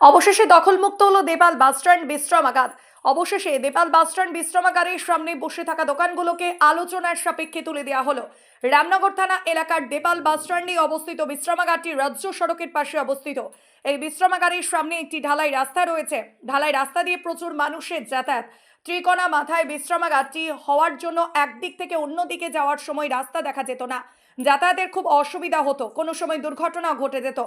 অবশেষে দখলমুক্ত হলো দেপাল বাসস্ট্যান্ড বিশ্রামাগার। অবশেষে দেপাল বাসস্ট্যান্ড বিশ্রামাগারের সামনে বসে থাকা দোকানগুলোকে আলোচনার সাপেক্ষে তুলে দেওয়া হলো। রামনগর থানা এলাকার দেপাল বাসস্ট্যান্ডে অবস্থিত বিশ্রামাগারটি রাজ্য সড়কের পাশে অবস্থিত। এই বিশ্রামাগারের সামনে একটি ঢালাই রাস্তা রয়েছে। ঢালাই রাস্তা দিয়ে প্রচুর মানুষের যাতায়াত। ত্রিকোণা মাথায় বিশ্রামাগারটি হওয়ার জন্য একদিক থেকে অন্য দিকে যাওয়ার সময় রাস্তা দেখা যেত না। যাতায়াতের খুব অসুবিধা হতো। কোনো সময় দুর্ঘটনা ঘটে যেত।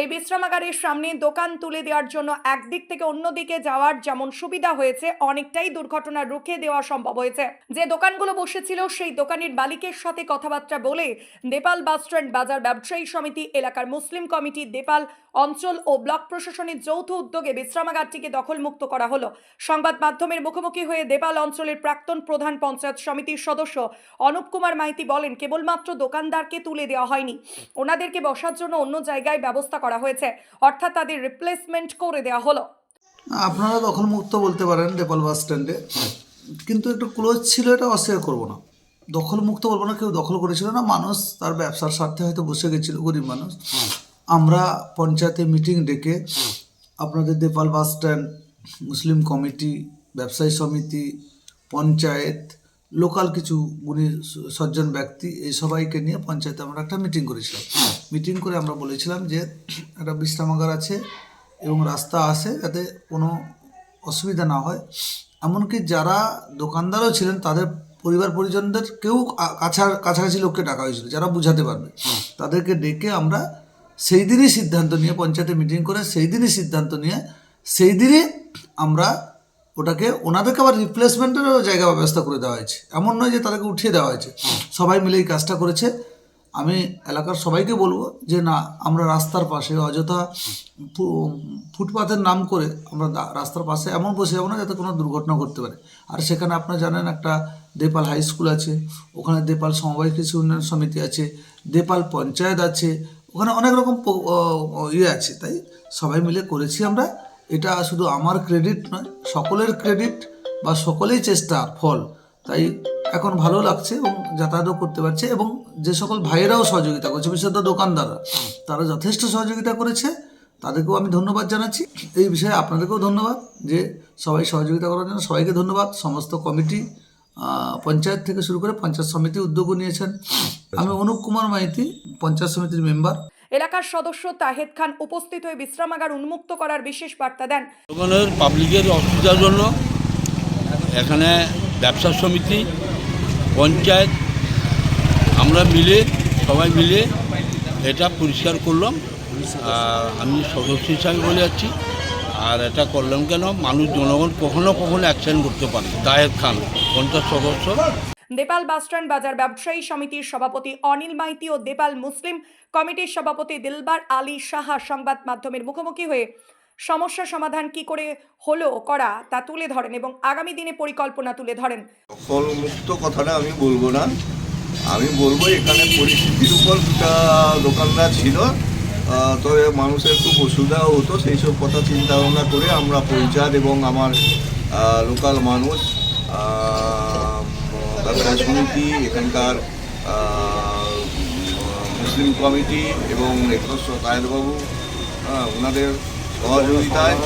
এই বিশ্রামাগারের সামনে দোকান তুলে দেওয়ার জন্য একদিক থেকে অন্যদিকে যাওয়ার যেমন সুবিধা হয়েছে, অনেকটাই দুর্ঘটনা রুখে দেওয়া সম্ভব হয়েছে। যে দোকানগুলো বসেছিল, সেই দোকানের মালিকের সাথে কথাবার্তা বলে নেপাল বাসস্ট্যান্ড বাজার ব্যবসায়ী সমিতি, এলাকার মুসলিম কমিটি, নেপাল অঞ্চল ও ব্লক প্রশাসনের যৌথ উদ্যোগে বিশ্রামাগারটিকে দখলমুক্ত করা হলো। সংবাদ মাধ্যমের মুখোমুখি হয়ে দেপাল অঞ্চলের প্রাক্তন প্রধান পঞ্চায়েত সমিতির সদস্য অনুপ কুমার মাইতি বলেন, কেবলমাত্র দোকানদারকে তুলে দেওয়া হয়নি। ওনাদেরকে বসার জন্য অন্য জায়গায় ব্যবস্থা করা হয়েছে। অর্থাৎ তাদের রিপ্লেসমেন্ট করে দেওয়া হলো। আপনারা দখলমুক্ত বলতে পারেন নেপাল বাস স্ট্যান্ডে। কিন্তু একটু ক্লোজ ছিল এটা, অস্বীকার করব না। দখলমুক্ত বলব না, কেউ দখল করেছিল না। মানুষ তার ব্যবসার স্বার্থে হয়তো বসে গেছিল, গরিব মানুষ। আমরা পঞ্চায়েতে মিটিং ডেকে আপনাদের Nepal bus stand, Muslim committee, ব্যবসায়ী সমিতি, পঞ্চায়েত লোকাল কিছু গুণী সজ্জন ব্যক্তি, এই সবাইকে নিয়ে পঞ্চায়েতে আমরা একটা মিটিং করেছিলাম। মিটিং করে আমরা বলেছিলাম যে একটা বিশ্রামাগার আছে এবং রাস্তা আছে যাতে কোনো অসুবিধা না হয়। এমনকি যারা দোকানদারও ছিলেন, তাদের পরিবার পরিজনদের কেউ কাছা কাছাকাছি লোককে ডাকা হয়েছিল, যারা বুঝাতে পারবে। তাদেরকে ডেকে আমরা সেই দিনই সিদ্ধান্ত নিয়ে পঞ্চায়েতে মিটিং করে সেই দিনই সিদ্ধান্ত নিয়ে, সেই দিনই আমরা ওটাকে ওনাদেরকে আবার রিপ্লেসমেন্টেরও জায়গা ব্যবস্থা করে দেওয়া হয়েছে। এমন নয় যে তাদেরকে উঠিয়ে দেওয়া হয়েছে। সবাই মিলে এই কাজটা করেছে। আমি এলাকার সবাইকে বলব যে না আমরা রাস্তার পাশে অযথা ফুটপাথের নাম করে আমরা রাস্তার পাশে এমন বসে যাব না যাতে কোনো দুর্ঘটনা ঘটতে পারে। আর সেখানে আপনারা জানেন একটা দেপাল হাই স্কুল আছে ওখানে দেপাল সমবায় কৃষি উন্নয়ন সমিতি আছে দেপাল পঞ্চায়েত আছে ওখানে অনেক রকম ইয়ে আছে। তাই সবাই মিলে করেছি আমরা এটা শুধু আমার ক্রেডিট নয়, সকলের ক্রেডিট বা সকলেই চেষ্টা ফল। তাই এখন ভালো লাগছে এবং যাতায়াতও করতে পারছে এবং যে সকল ভাইয়েরাও সহযোগিতা করছে বিশেষত দোকানদাররা, তারা যথেষ্ট সহযোগিতা করেছে। তাদেরকেও আমি ধন্যবাদ জানাচ্ছি। এই বিষয়ে আপনাদেরকেও ধন্যবাদ যে সবাই সহযোগিতা করার জন্য সবাইকে ধন্যবাদ। সমস্ত কমিটি পঞ্চায়েত থেকে শুরু করে পঞ্চায়েত সমিতি উদ্যোগও নিয়েছেন। আমি অনুপ কুমার মাইতি, পঞ্চায়েত সমিতির মেম্বার এলাকার সদস্য তাহেদ খান উপস্থিত হয়ে বিশ্রামাগার উন্মুক্ত করার বিশেষ বার্তা দেন। পাবলিকের অসুবিধার জন্য এখানে ব্যবসা সমিতি, পঞ্চায়েত, আমরা মিলে, সবাই মিলে এটা পরিষ্কার করলাম। আমি সদস্য হিসাবে বলে যাচ্ছি, আর এটা করলাম কেন? মানুষ জনগণ কখনো কখনো অ্যাকশন করতে পারে। তাহের খান পঞ্চায়েত সদস্য। দেপাল বাসস্ট্যান্ড বাজার ব্যবসায়ী সমিতির সভাপতি অনিল মাইতি ও দেপাল মুসলিম কমিটির সভাপতি দিলবার আলী সাহা সংবাদ মাধ্যমের মুখোমুখি হয়ে সমস্যা সমাধান কি করে হলো করা তা তুলে ধরেন এবং আগামী দিনে পরিকল্পনা তুলে ধরেন। মুক্ত কথাটা আমি বলব না। আমি বলব এখানে পরিস্থিতির উপর দুটা দোকানদার ছিল। তবে মানুষের খুব অসুবিধাও হতো। সেই সব কথা চিন্তা ভাবনা করে আমরা পঞ্চায়েত এবং আমার লোকাল মানুষ ব্যবসায় সমিতি এখানকার মুসলিম কমিটি এবং একশো তায়েরবাবু হ্যাঁ, ওনাদের সহযোগিতায়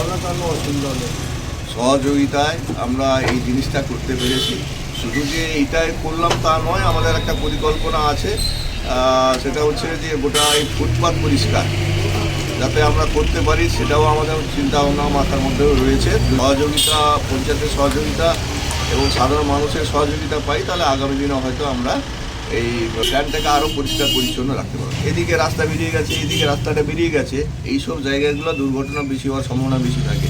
সহযোগিতায় আমরা এই জিনিসটা করতে পেরেছি। শুধু যে এইটাই করলাম তা নয় আমাদের একটা পরিকল্পনা আছে সেটা হচ্ছে যে গোটা এই ফুটপাত পরিষ্কার যাতে আমরা করতে পারি সেটাও আমাদের চিন্তা ভাবনা মাথার মধ্যেও রয়েছে। সহযোগিতা পঞ্চায়েতের সহযোগিতা এবং সাধারণ মানুষের সহযোগিতা পাই, তাহলে আগামী দিনে হয়তো আমরা এই স্ট্যান্ডটাকে আরও পরিষ্কার পরিচ্ছন্ন রাখতে পারব। এদিকে রাস্তা বেরিয়ে গেছে, এদিকে রাস্তাটা বেরিয়ে গেছে, এইসব জায়গাগুলো দুর্ঘটনা বেশি হওয়ার সম্ভাবনা বেশি থাকে।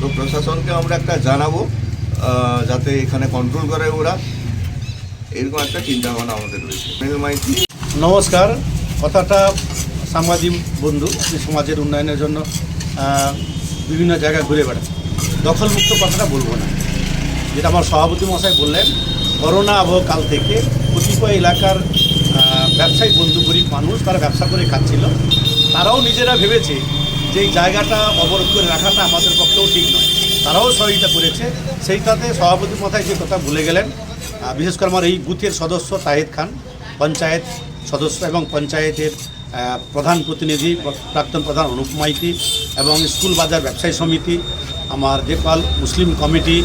তো প্রশাসনকে আমরা একটা জানাব যাতে এখানে কন্ট্রোল করে ওরা। এরকম একটা চিন্তা ভাবনা আমাদের রয়েছে। নমস্কার, কথাটা সাংবাদিক বন্ধু সমাজের উন্নয়নের জন্য বিভিন্ন জায়গায় ঘুরে বেড়ায় দখলমুক্ত কথাটা বলব না। যেটা আমার সভাপতি মশাই বললেন, করোনা আবহকাল থেকে কতিপয় এলাকার ব্যবসায়ী বন্ধু গরিব মানুষ তারা ব্যবসা করে খাচ্ছিল। তারাও নিজেরা ভেবেছে যে এই জায়গাটা অবরোধ করে রাখাটা আমাদের পক্ষেও ঠিক নয়। তারাও সহযোগিতা করেছে। সেইটাতে সভাপতি মশাই যে কথা ভুলে গেলেন বিশেষ করে আমার এই বুথের সদস্য তাহেদ খান, পঞ্চায়েত সদস্য এবং পঞ্চায়েতের প্রধান প্রতিনিধি, প্রাক্তন প্রধান অনুপ মাইতি এবং স্কুল বাজার ব্যবসায়ী সমিতি, আমার দেপাল মুসলিম কমিটি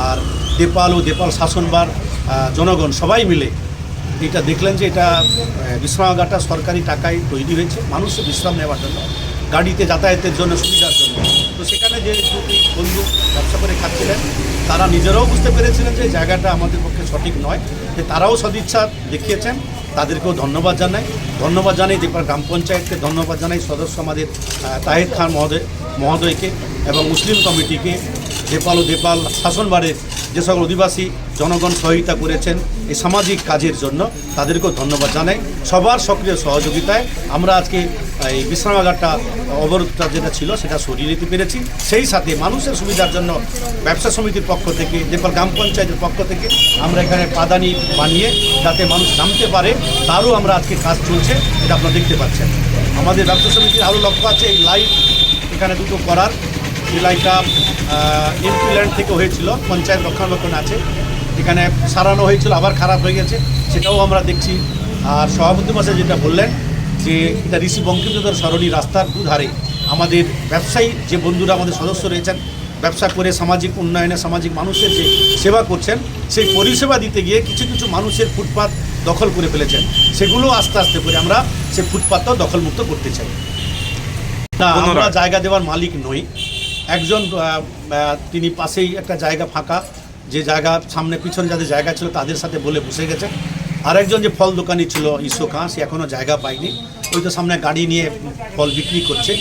আর দেপাল ও দেপাল শাসনবার জনগণ সবাই মিলে এটা দেখলেন যে এটা বিশ্রামাগারটা সরকারি টাকায় তৈরি হয়েছে। মানুষের বিশ্রাম নেওয়ার জন্য, গাড়িতে যাতায়াতের জন্য, সুবিধার জন্য। তো সেখানে যে দুটি বন্ধু ব্যবসা করে খাচ্ছিলেন, তারা নিজেরাও বুঝতে পেরেছিলেন যে জায়গাটা আমাদের পক্ষে সঠিক নয়। যে তারাও সদিচ্ছা দেখিয়েছেন, তাদেরকেও ধন্যবাদ জানাই। ধন্যবাদ জানাই দেপাল গ্রাম পঞ্চায়েতকে, ধন্যবাদ জানাই সদস্য আমাদের তাহের খান মহোদয়, মহোদয়কে এবং মুসলিম কমিটিকে দেপাল ও দেপাল শাসনবারের যে সকল অধিবাসী জনগণ সহায়তা করেছেন এই সামাজিক কাজের জন্য, তাদেরকেও ধন্যবাদ জানাই। সবার সক্রিয় সহযোগিতায় আমরা আজকে এই বিশ্রামাগারটা অবরোধটা যেটা ছিল, সেটা সরিয়ে নিতে পেরেছি। সেই সাথে মানুষের সুবিধার জন্য ব্যবসা সমিতির পক্ষ থেকে নেপাল গ্রাম পঞ্চায়েতের পক্ষ থেকে আমরা এখানে পাদানি বানিয়ে যাতে মানুষ নামতে পারে, তারও আমরা আজকে কাজ চলছে, এটা আপনারা দেখতে পাচ্ছেন। আমাদের ব্যবসা সমিতির আরও লক্ষ্য আছে, এই লাইট এখানে দুটো করার। এই লাইটটা এমপি ল্যান্ড থেকে হয়েছিল পঞ্চায়েত রক্ষণাবেক্ষণ আছে। এখানে সারানো হয়েছিল আবার খারাপ হয়ে গেছে সেটাও আমরা দেখছি। আর সভাপতি মাসে যেটা বললেন যে এটা ঋষি বঙ্কিমচন্দ্র সরণী রাস্তার দুধারে। আমাদের ব্যবসায়ী যে বন্ধুরা আমাদের সদস্য রয়েছেন ব্যবসা করে সামাজিক উন্নয়নে সামাজিক মানুষের যে সেবা করছেন সেই পরিষেবা দিতে গিয়ে কিছু কিছু মানুষের ফুটপাত দখল করে ফেলেছেন। সেগুলো আস্তে আস্তে করে আমরা সেই ফুটপাতটাও দখলমুক্ত করতে চাই। না আমরা জায়গা দেওয়ার মালিক নই। একজন তিনি পাশেই একটা জায়গা ফাঁকা, যে জায়গা সামনে পিছনে যাদের জায়গা ছিল তাদের সাথে বলে বসে গেছে। আরেকজন যে ফল দোকানি ছিল ঈশ্বর খাঁ সে এখনও জায়গা পায়নি। ওই তো সামনে গাড়ি নিয়ে ফল বিক্রি করছে।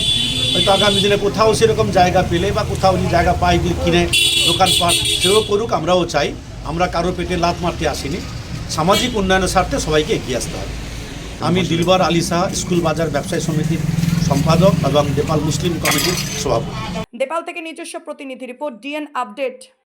হয়তো আগামী দিনে কোথাও সেরকম জায়গা পেলে বা কোথাও যদি জায়গা পাই কিনে দোকানপাট সেও করুক, আমরাও চাই। আমরা কারও পেটে লাত মারতে আসিনি। সামাজিক উন্নয়নের স্বার্থে সবাইকে এগিয়ে আসতে হবে। আমি দিলবার আলী শাহ, স্কুল বাজার ব্যবসায়ী সমিতির সম্পাদক এবং নেপাল মুসলিম কমিটির সভাপতি। নেপাল থেকে নিজস্ব প্রতিনিধি রিপোর্ট ডিএন আপডেট।